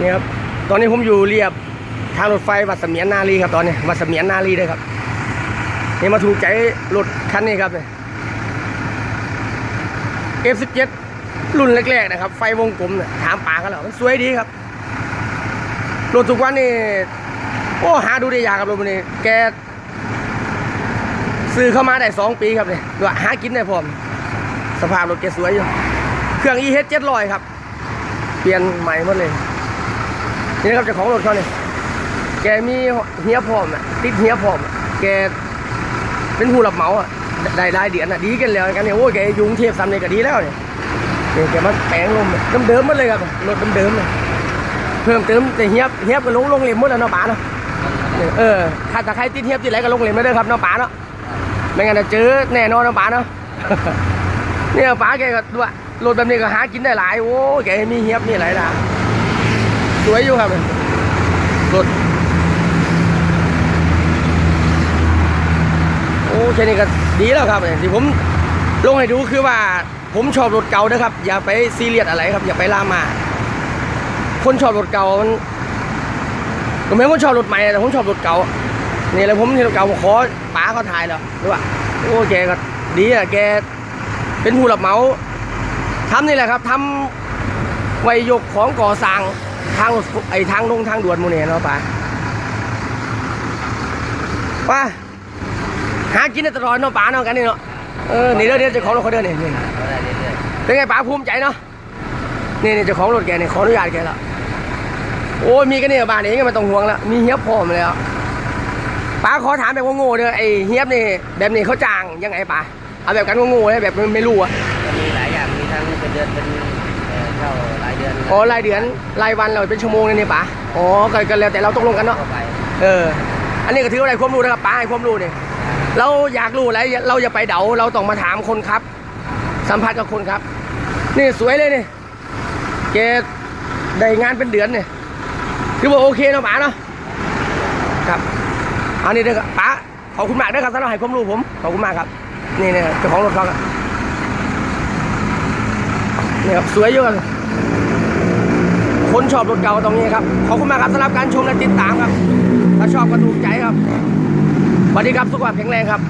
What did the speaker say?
นี่ครับ ตอนนี้ผมอยู่เรียบทางรถไฟวัดเสมียนนารีครับตอนนี้วัดเสมียนนารีเลยครับนี่มาถูกใจรถคันนี้ครับเนี่ย F17 รุ่นแรกๆนะครับ ไฟวงกลมเนี่ยถามป่ากันแล้วมันสวยดีครับรถทุกวันนี่โอ้หาดูได้ยากครับรถมันนี้แกซื้อเข้ามาได้สองปีครับเนี่ยด้วยหากินได้พร้อม สภาพรถแกสวยอยู่ เครื่อง EH 700 ครับ เปลี่ยนใหม่หมดเลย นี่นะครับเจ้าของรถเขาเนี่ยแกมีเฮียพร้อมอะติดเฮียพร้อม แกเป็นผู้รับเหมาอะได้รายเดือนอะดีกันแล้วกันเนี่ยโอ้ยแกยุงเทพซ้ำเนี่ยก็ดีแล้วเนี่ยเนี่ยแกมาแปลงลมเดิมๆหมดเลยครับรถเดิมๆเลยเพิ่มเติมแต่เฮียบเฮียบก็ลงลงเล่มหมดแล้วเนาะป๋าเนาะเออถ้าใครติดเฮียบที่ไหนก็ลงเล่มไม่ได้ครับเนาะป๋าเนาะไม่งั้นจะเจอแน่นอนเนาะป๋าเนาะเนี่ยป๋าแกก็ด้วยรถแบบนี้ก็หากินได้หลายโอ้แกมีเฮียบมีอะไรล่ะ สวยอยู่ครับรถโอ้แค่นี้ก็ดีแล้วครับที่ผมลงให้ดูคือว่าผมชอบรถเก่านะครับ อย่าไปซีเรียสอะไรครับ อย่าไปล่ามา คนชอบรถเก่ามันก็ไม่คนชอบรถใหม่แต่ผมชอบรถเก่านี่เลยผมที่รถเก่าผมขอป๋าเขาถ่ายแล้วหรือว่าโอ้แกก็ดีอะแกเป็นผู้รับเหมาทำนี่แหละครับทำไวยยกของก่อสร้าง ทางรถไอ้ทางลงทางด่วนหมูเนี่ยเนาะป๋าป้าหากินได้ตลอดเนาะป๋าเนาะกันนี่เนาะเออนี่เด้อเดี๋ยวเจ้าของรถเขาเดินนี่นี่ก็ได้เรื่อยเป็นไงป๋าภูมิใจเนาะนี่นี่เจ้าของรถแกนี่ขออนุญาตแกแล้วโอ้ยมีกันเนี่ยบ้านนี้ก็ไม่ต้องห่วงแล้วมีเฮียบพร้อมเลยอะป๋าขอถามแบบโง่ๆเด้อไอ้เฮียบนี่แบบนี้เขาจ้างยังไงป๋าเอาแบบกันโง่ๆเลยแบบไม่รู้อะๆก็มีหลายอย่างมีทั้งเป็นเดือนเป็นเอ่อเช่ารายเดื อนอ๋อรายเดือนรายวันเราเป็นชั่วโมงเลยนี่ป๋าอ๋อก็ก็แล้วแต่เราตกลงกันเนาะเข้าไปเออ อันนี้ก็ถือว่าอะไรความรู้นะครับป้าให้ความรู้เนี่ยเราอยากรู้อะไรเราอย่าไปเดาเราต้องมาถามคนครับ สัมภาษณ์กับคนครับ นี่สวยเลยนี่แกได้งานเป็นเดือนเนี่ยคือว่าโอเคเนาะป๋าเนาะครับเอานี่เด้อครับป๋าขอบคุณมากเด้อครับสำหรับให้ความรู้ผมขอบคุณมากครับ นี่เนี่ยเจ้าของรถเขาครับนี่ครับสวยอยู่ครับ คนชอบรถเก่าตรงนี้ครับ ขอบคุณมากครับสำหรับการชมและติดตามครับ ถ้าชอบก็ถูกใจครับสวัสดีครับสุขภาพแข็งแรงครับ